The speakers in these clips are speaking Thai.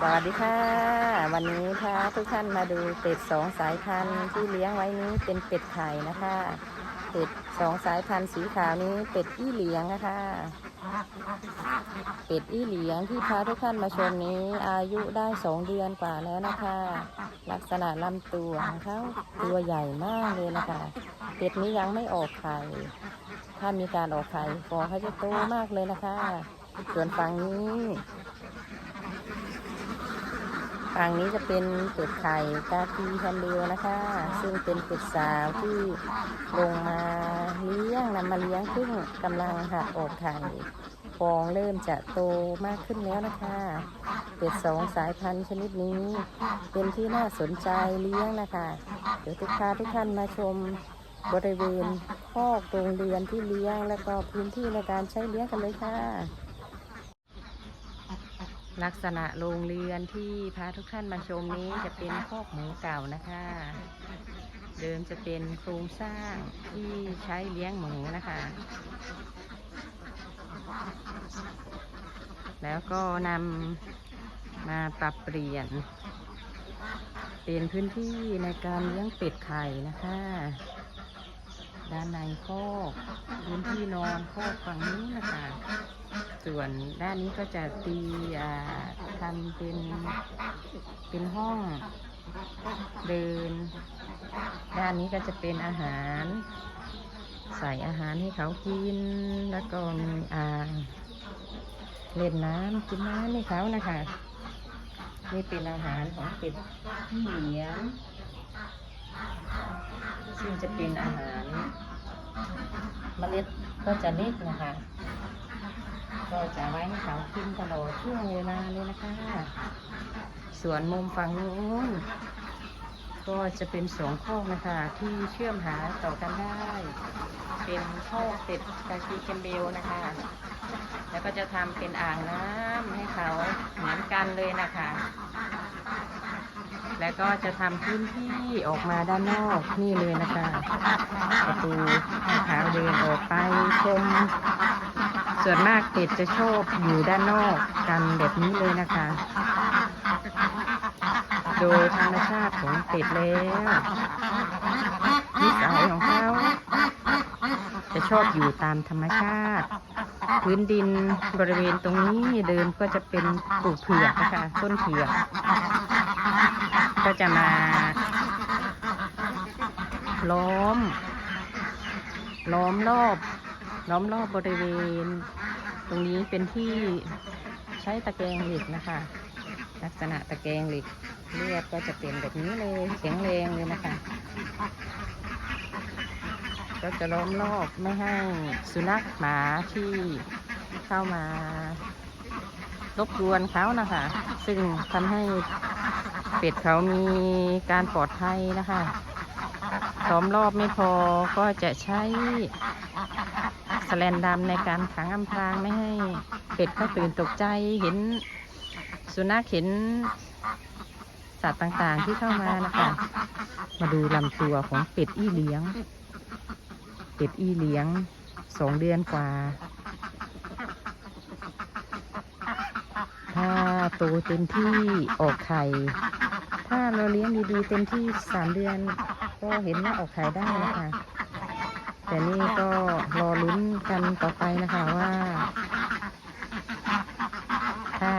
สวัสดีค่ะ วันนี้พาทุกท่านมาดูเป็ดสองสายพันธุ์ที่เลี้ยงไว้นี้เป็นเป็ดไข่นะคะ เป็ดสองสายพันธุ์สีขาวนี้เป็ดอี้เหลียงนะคะ เป็ดอี้เหลียงที่พาทุกท่านมาชมนี้อายุได้สองเดือนกว่าแล้วนะคะ ลักษณะลำตัวของเขาตัวใหญ่มากเลยนะคะ เป็ดนี้ยังไม่ออกไข่ถ้ามีการออกไข่ฟองเขาจะโตมากเลยนะคะ ส่วนฝั่งนี้ ฝั่งนี้จะเป็นเป็ดไข่กากีแคนเดลนะคะ ซึ่งเป็นเป็ดสาวที่ลงมาเลี้ยงนำมาเลี้ยงซึ่งกำลังหัดออกไข่ฟองเริ่มจะโตมากขึ้นแล้วนะคะ เป็ดสองสายพันธุ์ชนิดนี้ เป็นที่น่าสนใจเลี้ยงนะคะ เดี๋ยวทุกท่านทุกท่านมาชมบริเวณคอกโรงเรือนที่เลี้ยง แล้วก็พื้นที่ในการใช้เลี้ยงกันเลยค่ะ ลักษณะโรงเรือนที่พาทุกท่านมาชมนี้จะเป็นคอกหมูเก่านะคะ เดิมจะเป็นโครงสร้างที่ใช้เลี้ยงหมูนะคะ แล้วก็นำมาปรับเปลี่ยน เป็นพื้นที่ในการเลี้ยงเป็ดไข่นะคะ ด้านในคอกพื้นที่นอนคอกฝั่งนี้นนะคะ ส่วนด้านนี้ก็จะตีทำเป็นเป็นห้องเดิน ด้านนี้ก็จะเป็นอาหาร ใส่อาหารให้เขากิน แล้วก็มีอ่างเล่นน้ำกินน้ำให้เขานะคะนี่เป็นอาหารของเป็ดเหลียงซึ่งจะเป็นอาหารเมล็ดก็จะเล็กนะคะ ก็จะไว้ให้เขากินตลอดช่วงเวลาเลยนะคะสวนมุมฝั่งนู้นก็จะเป็นสองข้อนะคะ ที่เชื่อมหาต่อกันได้ เป็นข้อกเป็ดกากีเกมเบลนะคะ แล้วก็จะทำเป็นอ่างน้ำให้เขาเหมือนกันเลยนะคะ แล้วก็จะทำพื้นที่ออกมาด้านนอกนี่เลยนะคะ ประตูให้เขาเดินออกไปชม ส่วนมากเป็ดจะชอบอยู่ด้านนอกกันแบบนี้เลยนะคะ โดยธรรมชาติของเป็ดแล้วนิสัยของเขาจะชอบอยู่ตามธรรมชาติ พื้นดินบริเวณตรงนี้เดิมก็จะเป็นปลูกเผือกนะคะต้นเผือกก็จะมา ล้อม ล้อมรอบ ล้อมรอบบริเวณ ตรงนี้เป็นที่ใช้ตะแกรงเหล็กนะคะ ลักษณะตะแกรงเหล็กเลือดก็จะเป็นแบบนี้เลยแข็งแรงเลยนะคะ ก็จะล้อมรอบไม่ให้สุนัขหมาที่เข้ามารบกวนเขานะคะ ซึ่งทำให้เป็ดเขามีการปลอดภัยนะคะ ล้อมรอบไม่พอก็จะใช้สแลนดำในการขังอำพรางไม่ให้เป็ดเขาตื่นตกใจเห็นสุนัขเห็นสัตว์ต่างๆที่เข้ามานะคะ มาดูลำตัวของเป็ดอี้เลี้ยง เป็ดอี้เลี้ยงสองเดือนกว่า ถ้าโตเต็มที่ออกไข่ ถ้าเราเลี้ยงดีๆเต็มที่สามเดือน ก็เห็นว่าออกไข่ได้นะคะ แต่นี่ก็รอลุ้นกันต่อไปนะคะว่า ถ้า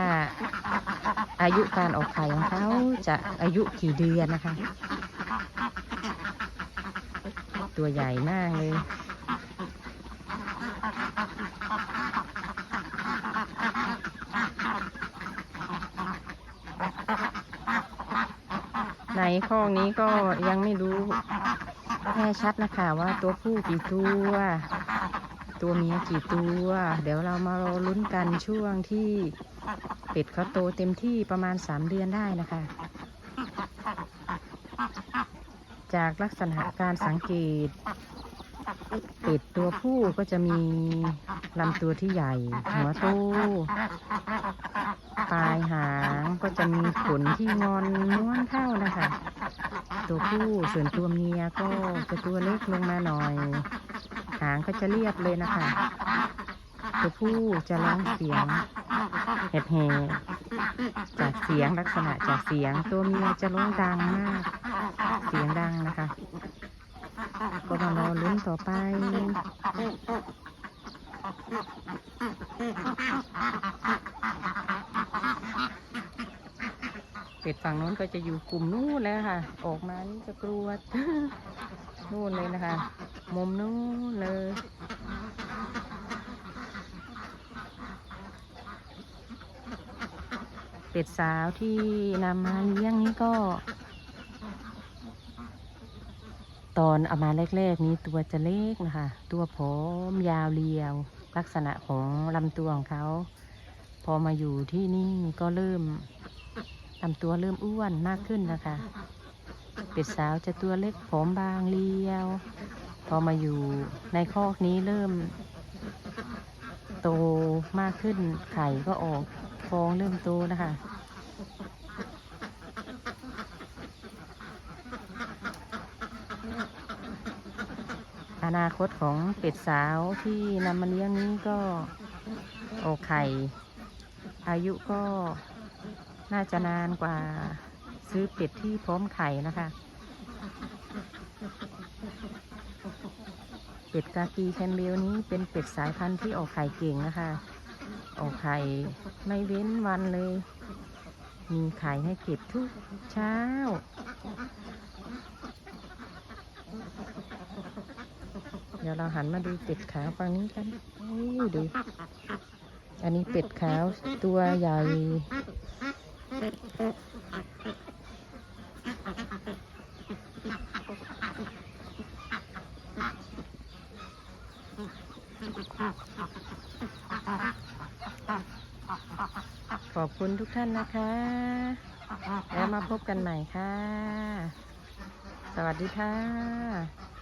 อายุการออกไข่ของเขาจะอายุกี่เดือนนะคะ ตัวใหญ่มากเลย ในข้อนี้ก็ยังไม่รู้แน่ชัดนะคะว่าตัวผู้กี่ตัว ตัวเมียกี่ตัว เดี๋ยวเรามารอลุ้นกันช่วงที่เป็ดเขาโตเต็มที่ประมาณสามเดือนได้นะคะ จากลักษณะการสังเกต เป็ดตัวผู้ก็จะมีลำตัวที่ใหญ่ หัวโตปลายหางก็จะมีขนที่งอนม้วนเท่านะคะ ตัวผู้ส่วนตัวเมียก็จะตัวเล็กลงมาหน่อย หางก็จะเรียบเลยนะคะ ตัวผู้จะร้องเสียงแหบแหจากเสียงลักษณะจากเสียงตัวเมียจะร้องดังมาก เสียงดังนะคะ ก็มารอลุ้นต่อไป เป็ดฝั่งโน้นก็จะอยู่กลุ่มนู้นแล้วค่ะ ออกมานี่จะกลัวนู่นเลยนะคะ มุมนู้นเลยเป็ดสาวที่นำมาเลี้ยงนี้ก็ ตอนเอามาแรกๆนี้ตัวจะเล็กนะคะ ตัวผอมยาวเรียว ลักษณะของลำตัวของเขา พอมาอยู่ที่นี่ก็เริ่มลำตัวเริ่มอ้วนมากขึ้นนะคะ เป็ดสาวจะตัวเล็กผอมบางเรียว พอมาอยู่ในคอกนี้เริ่ม โตมากขึ้นไข่ก็ออกฟองเริ่มโตนะคะ อนาคตของเป็ดสาวที่นำมาเลี้ยงนี้ก็ออกไข่อายุก็น่าจะนานกว่าซื้อเป็ดที่พร้อมไข่นะคะ เป็ดกากีแคนเบลนี้เป็นเป็ดสายพันธุ์ที่ออกไข่เก่งนะคะ ออกไข่ไม่เว้นวันเลย มีไข่ให้เก็บทุกเช้า เดี๋ยวเราหันมาดูเป็ดขาวฝั่งนี้กันอุ้ยดู อันนี้เป็ดขาวตัวใหญ่ ขอบคุณทุกท่านนะคะ แล้วมาพบกันใหม่ค่ะ สวัสดีค่ะ